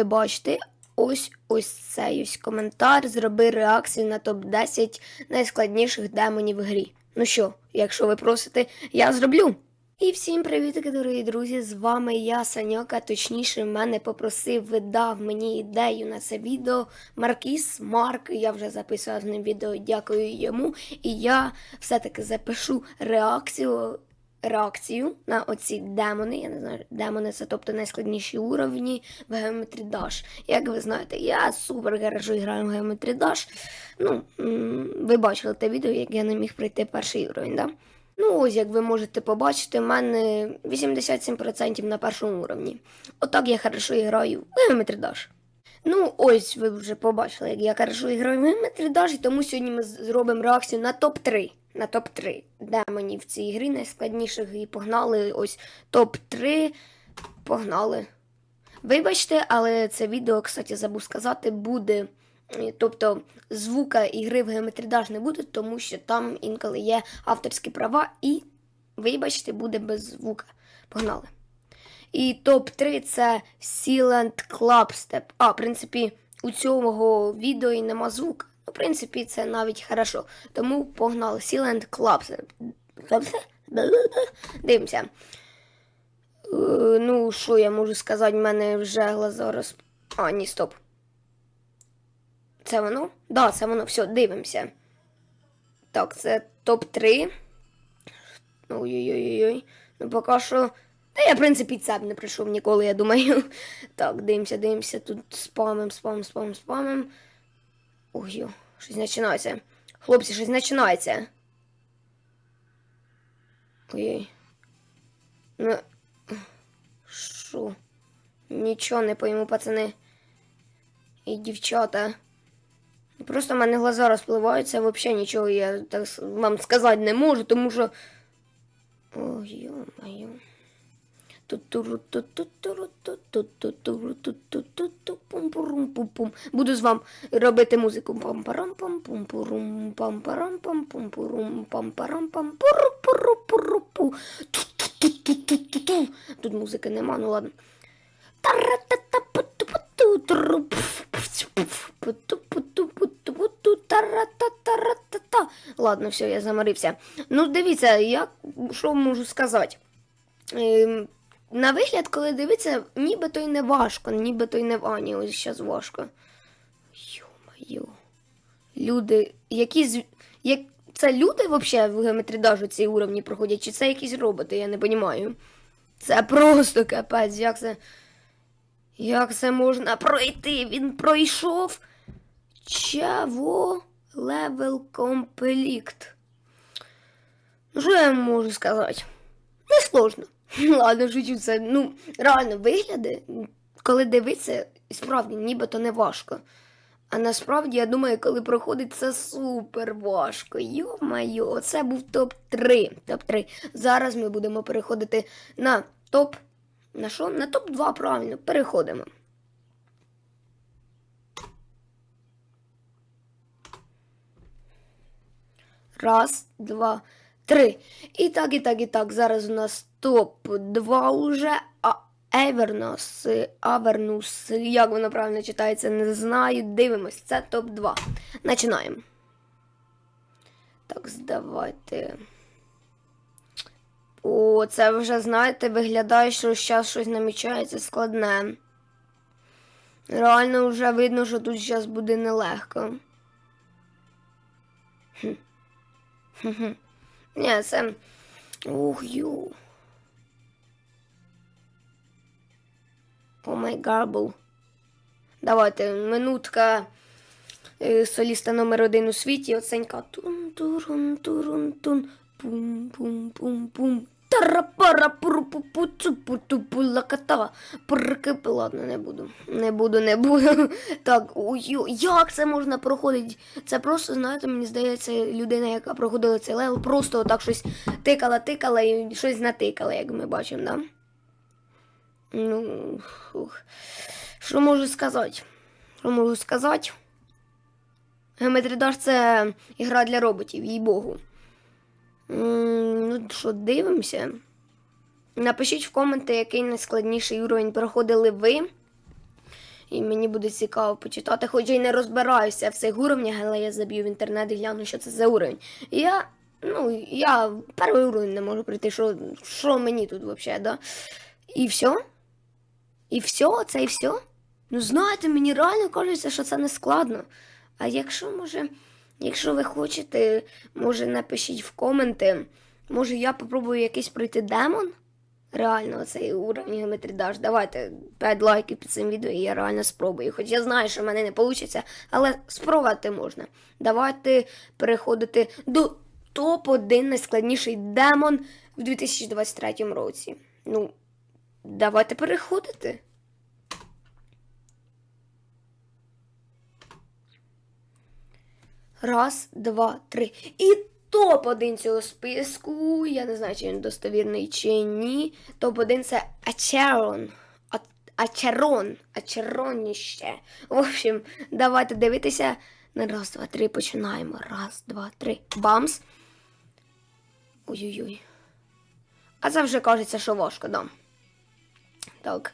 ви бачите ось ось цей ось коментар. Зроби реакцію на топ-10 найскладніших демонів в грі. Ну що, якщо ви просите, я зроблю. І всім привітки, дорогі друзі! З вами я, Саньок, а точніше, мене попросив, видав мені ідею на це відео Маркіс Марк. Я вже записував з ним відео, дякую йому. І я все-таки запишу реакцію. Реакцію на оці демони. Я не знаю, демони це тобто найскладніші уровні в Geometry Dash. Як ви знаєте, я супер гаражу граю в Geometry Dash. Ну, ви бачили те відео, як я не міг пройти перший уровень, да? Ну, ось, як ви можете побачити, в мене 87% на першому уровні. Отак я хорошо граю в Geometry Dash. Ну, ось ви вже побачили, як я хорошо граю в Geometry Dash, тому сьогодні ми зробимо реакцію на топ-3. На топ-3 демонів в цій грі найскладніших і погнали ось топ-3. Погнали. Вибачте, але це відео, кстати, забув сказати, буде. е, Тобто звука ігри в Dash не буде, тому що там інколи є авторські права, і, вибачте, буде без звука. Погнали. І топ-3 це Silent Clubstep. А, в принципі, у цього відео і нема звука. В принципі, це навіть хорошо. Тому погнали. Silent Clubstep. Дивимося. Е, Ну, що я можу сказати, в мене вже глаза роз... А, ні, стоп. Це воно? Да, це воно. Все, дивимося. Так, це топ-3. Ой-ой-ой. Ну, поки що. Та я, в принципі, це б не прийшов ніколи, я думаю. Так, дивимося, дивимося. Тут спамим, спамим, спамим, спамим. Ой, щось починається. Хлопці, щось починається. Ой-ой. Ну. Що? Нічого не пойму, пацани. І дівчата. Просто в мене глаза розпливаються, взагалі нічого я так вам сказати не можу, тому що. Ой, йо-моє. Буду з вам робити музику. Тут музики нема, ну ладно. Ладно, все, я заморився. Ну, дивіться, я що можу сказати. На вигляд, коли дивиться, ніби то й не важко, ніби то й не Ані, ось зараз важко. Йо-моє. Люди, які з. Як... Це люди взагалі в геометридажу ці уровні проходять, чи це якісь роботи, я не розумію. Це просто капець, як це. Як це можна пройти? Він пройшов. Чого? Level Complete. Ну, що я можу сказати? Не сложно. Ладно, шучу це. Ну, реально вигляди, коли дивитися, справді нібито не важко. А насправді, я думаю, коли проходить це супер важко. Йо-майо, це був топ-3. Топ-3. Зараз ми будемо переходити на топ. На що? На топ-2, правильно, переходимо. Раз, два, три. І так, і так, і так. Зараз у нас топ-2 уже. А Евернос, Авернус, як воно правильно читається, не знаю. Дивимось, це топ-2. Починаємо. Так, здавайте. О, це вже, знаєте, виглядає, що зараз щось намічається складне. Реально вже видно, що тут зараз буде нелегко. Хм. Ні, це. Ух, ю. О май гарбл. Давайте, минутка е, соліста номер один у світі. Оценька. Тун турун пум пум пум Тарапара пуру-пу-пу цупу-тупу лаката. Прикип. Ладно, не буду. Не буду, не буду. Так, ой, як це можна проходити? Це просто, знаєте, мені здається, людина, яка проходила цей левел, просто отак щось тикала, тикала і щось натикала, як ми бачимо, да? Ну, фух. що можу сказати? Що можу сказати? Геометридаш це ігра для роботів, їй богу. Ну, що, дивимося? Напишіть в коменти, який найскладніший уровень проходили ви. і мені буде цікаво почитати, хоч я й не розбираюся в цих уровнях, але я заб'ю в інтернет і гляну, що це за уровень. І я, ну, я перший уровень не можу прийти, що, що мені тут взагалі, да? І все? І все, це і все? Ну, знаєте, мені реально кажеться, що це не складно. А якщо, може, якщо ви хочете, може напишіть в коменти, може я попробую якийсь пройти демон? Реально, цей уровень геометридаж. Давайте 5 лайків під цим відео, і я реально спробую. Хоч я знаю, що в мене не вийде, але спробувати можна. Давайте переходити до топ-1 найскладніший демон в 2023 році. Ну, давайте переходити. Раз, два, три. І топ-1 цього списку. Я не знаю, чи він достовірний чи ні. Топ-1 це Ачерон. Ачерон. Ачероніще. В общем, давайте дивитися. На раз, два, три починаємо. Раз, два, три. Бамс. Ой-ой-ой. А це вже кажеться, що важко, да. Так.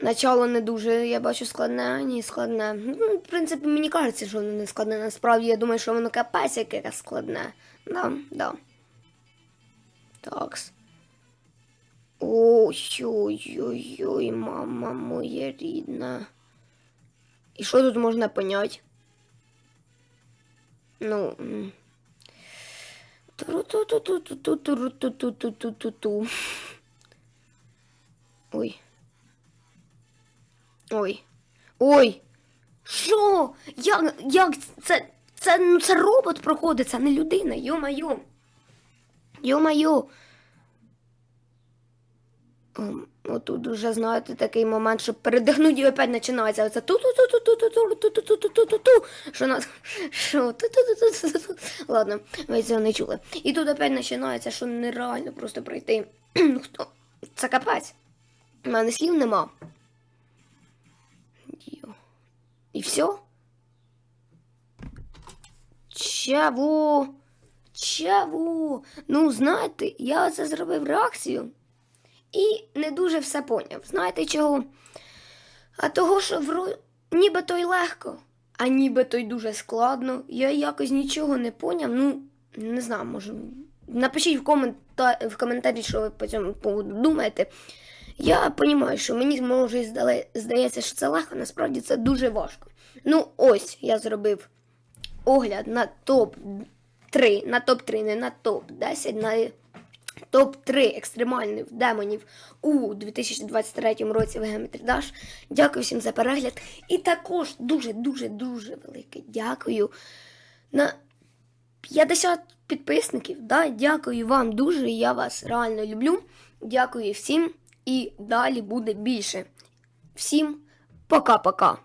Начало не дуже, я бачу складне, ні, складне. Ну, В принципі, мені кажеться, що воно не складне. Насправді я думаю, що воно капець яке складне. Да, да. Такс. Ой-ой-ой, мама моя рідна. І що тут можна понять? Ну. Туруту-ту-ту-ту-ту-туру-ту-ту-ту-ту-ту. Ой. Ой. Ой. Що? Як, як це, це, ну, це робот проходить, це не людина, йо-майо. Йо-майо. Ем, Отут уже, знаєте, такий момент, щоб передихнути і опять починається. Оце ту ту ту ту ту ту ту ту ту ту ту ту ту Що нас. Що? ту ту ту ту ту ту Ладно, ви цього не чули. І тут опять починається, що нереально просто пройти. Хто? Це капець. У мене слів нема. Йо. І все? Чего? Чего? Ну, знаєте, я це зробив реакцію і не дуже все поняв. Знаєте чого? А того, що вро... ніби то й легко, а ніби то й дуже складно. Я якось нічого не поняв. Ну, не знаю, може. Напишіть в, комента... в коментарі, що ви по цьому поводу думаєте. Я розумію, що мені може здається, що це легко, насправді це дуже важко. Ну, ось я зробив огляд на топ-3, на топ-3, не на топ-10, на топ-3 екстремальних демонів у 2023 році в Geometry Dash. Дякую всім за перегляд. І також дуже-дуже-дуже велике дякую на 50 підписників. Да, дякую вам дуже. Я вас реально люблю. Дякую всім. І далі буде більше. Всім пока-пока.